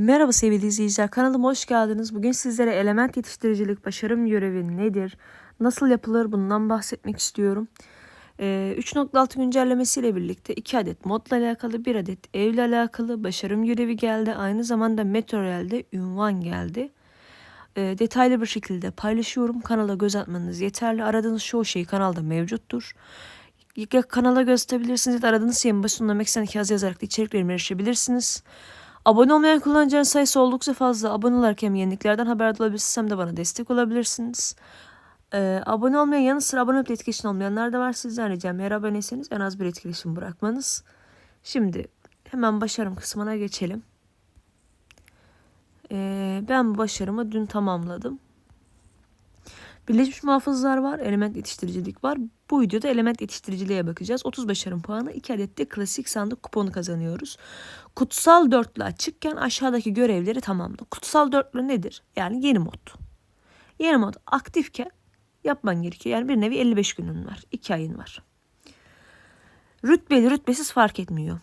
Merhaba sevgili izleyiciler, kanalıma hoş geldiniz. Bugün sizlere element yetiştiricilik başarım görevi nedir, nasıl yapılır bundan bahsetmek istiyorum. Ee, 3.6 güncellemesiyle birlikte 2 adet modla alakalı, 1 adet evle alakalı başarım görevi geldi. Aynı zamanda Meteorel'de ünvan geldi. Ee, detaylı bir şekilde paylaşıyorum. Kanala göz atmanız yeterli. Aradığınız çoğu şey kanalda mevcuttur. Ya kanala göz atabilirsiniz ya da aradığınız şeyin başında Meksen yazı yazarak da içeriklerime erişebilirsiniz. Abone olmayan kullanıcıların sayısı oldukça fazla. Abone olarak hem yeniliklerden haberdar olabilirsiniz hem de bana destek olabilirsiniz. Ee, abone olmayan yanı sıra abone olup etkileşim olmayanlar da var. Sizden ricam eğer aboneyseniz en az bir etkileşim bırakmanız. Şimdi hemen başarım kısmına geçelim. Ee, ben bu başarımı dün tamamladım. Birleşmiş muhafızlar var, element yetiştiricilik var. Bu videoda element yetiştiriciliğe bakacağız. 30 başarım puanı, 2 adet de klasik sandık kuponu kazanıyoruz. Kutsal dörtlü açıkken aşağıdaki görevleri tamamla. Kutsal dörtlü nedir? Yani yeni mod. Yeni mod aktifken yapman gerekiyor. Yani bir nevi 55 günün var. 2 ayın var. Rütbeli rütbesiz fark etmiyor.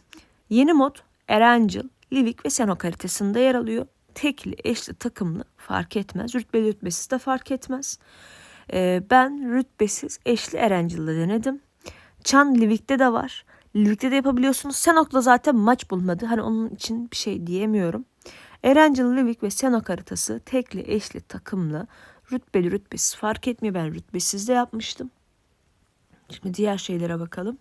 Yeni mod Erangel, Livik ve Seno kalitesinde yer alıyor. Tekli, eşli, takımlı fark etmez. Rütbeli rütbesiz de fark etmez. Ee, ben rütbesiz eşli Erangel'da denedim. Çan Livik'te de var. Livik'te de yapabiliyorsunuz. Senok'la zaten maç bulmadı. Hani onun için bir şey diyemiyorum. Erangel, Livik ve Senok haritası tekli, eşli, takımlı, rütbeli, rütbesiz fark etmiyor. Ben rütbesiz de yapmıştım. Şimdi diğer şeylere bakalım.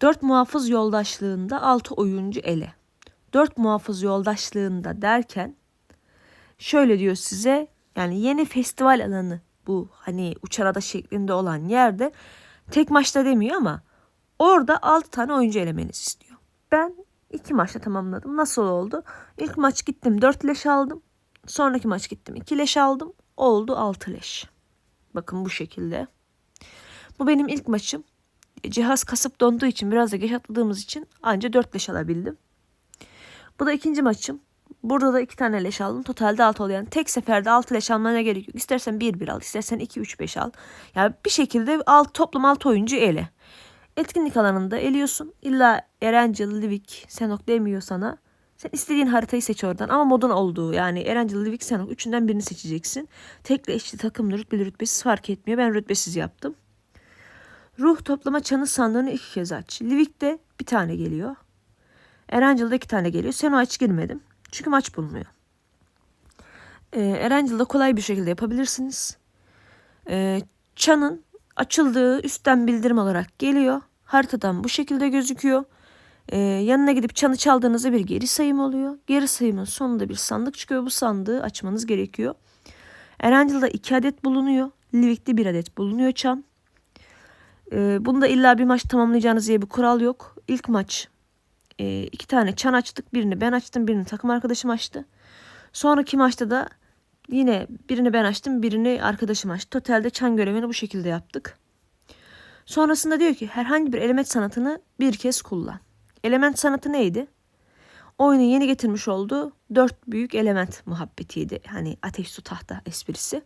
Dört muhafız yoldaşlığında altı oyuncu ele. Dört muhafız yoldaşlığında derken şöyle diyor size yani yeni festival alanı bu hani uçarada şeklinde olan yerde tek maçta demiyor ama orada altı tane oyuncu elemeniz istiyor. Ben iki maçta tamamladım. Nasıl oldu? İlk maç gittim dört leş aldım. Sonraki maç gittim iki leş aldım. Oldu altı leş. Bakın bu şekilde. Bu benim ilk maçım. Cihaz kasıp donduğu için biraz da geç atladığımız için anca 4 leş alabildim. Bu da ikinci maçım. Burada da iki tane leş aldım. Totalde 6 oluyor. Yani tek seferde 6 leş almana gerek yok. İstersen 1-1 al. istersen 2-3-5 al. Yani bir şekilde alt, toplam 6 oyuncu ele. Etkinlik alanında eliyorsun. İlla Erangel, Livik, Senok demiyor sana. Sen istediğin haritayı seç oradan ama modun olduğu yani Erangel, Livik, Senok üçünden birini seçeceksin. Tekli eşli takımlı rütbeli rütbesiz fark etmiyor. Ben rütbesiz yaptım. Ruh toplama çanı sandığını iki kez aç. Livik'te bir tane geliyor. Erangel'da iki tane geliyor. Seno hiç girmedim. Çünkü maç bulmuyor. Ee, Erangel'da kolay bir şekilde yapabilirsiniz. Ee, çanın açıldığı üstten bildirim olarak geliyor. Haritadan bu şekilde gözüküyor. Ee, yanına gidip çanı çaldığınızda bir geri sayım oluyor. Geri sayımın sonunda bir sandık çıkıyor. Bu sandığı açmanız gerekiyor. Erangel'da iki adet bulunuyor. Livik'te bir adet bulunuyor çan. Ee, bunda illa bir maç tamamlayacağınız diye bir kural yok. İlk maç e, iki tane çan açtık. Birini ben açtım, birini takım arkadaşım açtı. Sonraki maçta da yine birini ben açtım, birini arkadaşım açtı. Totalde çan görevini bu şekilde yaptık. Sonrasında diyor ki herhangi bir element sanatını bir kez kullan. Element sanatı neydi? Oyunu yeni getirmiş olduğu dört büyük element muhabbetiydi. Hani ateş, su, tahta esprisi.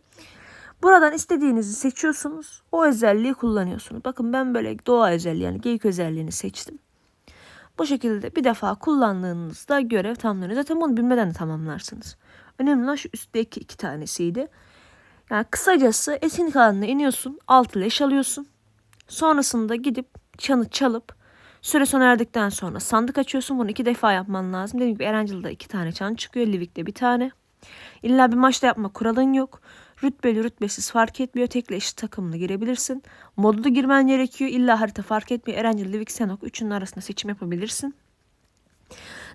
Buradan istediğinizi seçiyorsunuz. O özelliği kullanıyorsunuz. Bakın ben böyle doğa özelliği yani geyik özelliğini seçtim. Bu şekilde bir defa kullandığınızda görev tamamlanıyor. Zaten bunu bilmeden de tamamlarsınız. Önemli olan şu üstteki iki tanesiydi. Yani kısacası etkinlik alanına iniyorsun. Altı leş alıyorsun. Sonrasında gidip çanı çalıp süre sona erdikten sonra sandık açıyorsun. Bunu iki defa yapman lazım. Dediğim gibi Erangel'da iki tane çan çıkıyor. Livik'te bir tane. İlla bir maçta yapma kuralın yok. Rütbeli rütbesiz fark etmiyor. Tekle eşit takımlı girebilirsin. Modlu girmen gerekiyor. İlla harita fark etmiyor. Erencil, Livik, Senok üçünün arasında seçim yapabilirsin.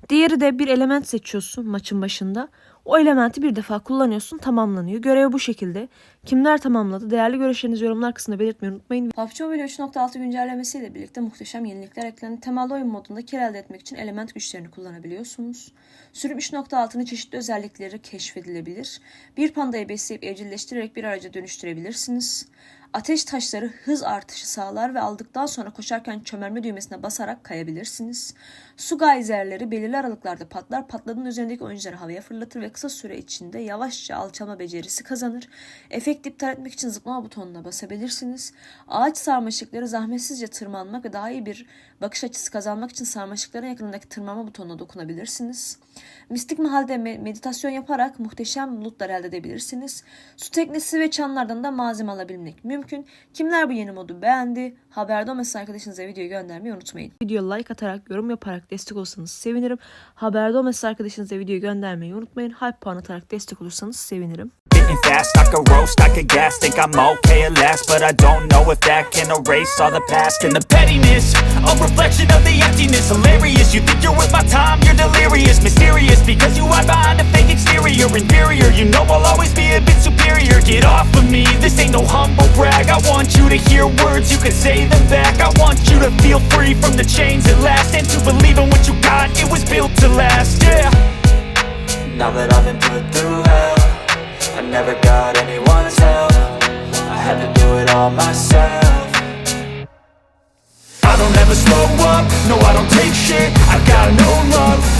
Diğeri de bir element seçiyorsun maçın başında. O elementi bir defa kullanıyorsun tamamlanıyor. Görev bu şekilde. Kimler tamamladı? Değerli görüşlerinizi yorumlar kısmında belirtmeyi unutmayın. PUBG Mobile 3.6 güncellemesiyle birlikte muhteşem yenilikler eklendi. Temelli oyun modunda kir elde etmek için element güçlerini kullanabiliyorsunuz. Sürüm 3.6'nın çeşitli özellikleri keşfedilebilir. Bir pandayı besleyip evcilleştirerek bir araca dönüştürebilirsiniz. Ateş taşları hız artışı sağlar ve aldıktan sonra koşarken çömelme düğmesine basarak kayabilirsiniz. Su gayzerleri belirli aralıklarda patlar. Patladığın üzerindeki oyuncuları havaya fırlatır ve kısa süre içinde yavaşça alçalma becerisi kazanır. Efekti iptal etmek için zıplama butonuna basabilirsiniz. Ağaç sarmaşıkları zahmetsizce tırmanmak ve daha iyi bir bakış açısı kazanmak için sarmaşıkların yakınındaki tırmanma butonuna dokunabilirsiniz. Mistik mahalde me- meditasyon yaparak muhteşem lootlar elde edebilirsiniz. Su teknesi ve çanlardan da malzeme alabilmek mümkün. Kimler bu yeni modu beğendi? Haberdar olmasın arkadaşınıza videoyu göndermeyi unutmayın. Video like atarak, yorum yaparak destek olursanız sevinirim. Haberdar olmasın arkadaşınıza videoyu göndermeyi unutmayın. Hype puan atarak destek olursanız sevinirim. Getting fast, I could roast, I could gas Think I'm okay at last, but I don't know if that can erase all the past And the pettiness, a reflection of the emptiness. Hilarious, you think you're worth my time, you're delirious. Mysterious, because you hide behind a fake exterior. Inferior, you know I'll always be a bit superior. Get off of me, this ain't no humble brag. I want you to hear words, you can say them back. I want you to feel free from the chains at last. And to believe in what you got, it was built to last, yeah. Now that I've been put through hell never got anyone's help. I had to do it all myself. I don't ever slow up, no I don't take shit. I got no love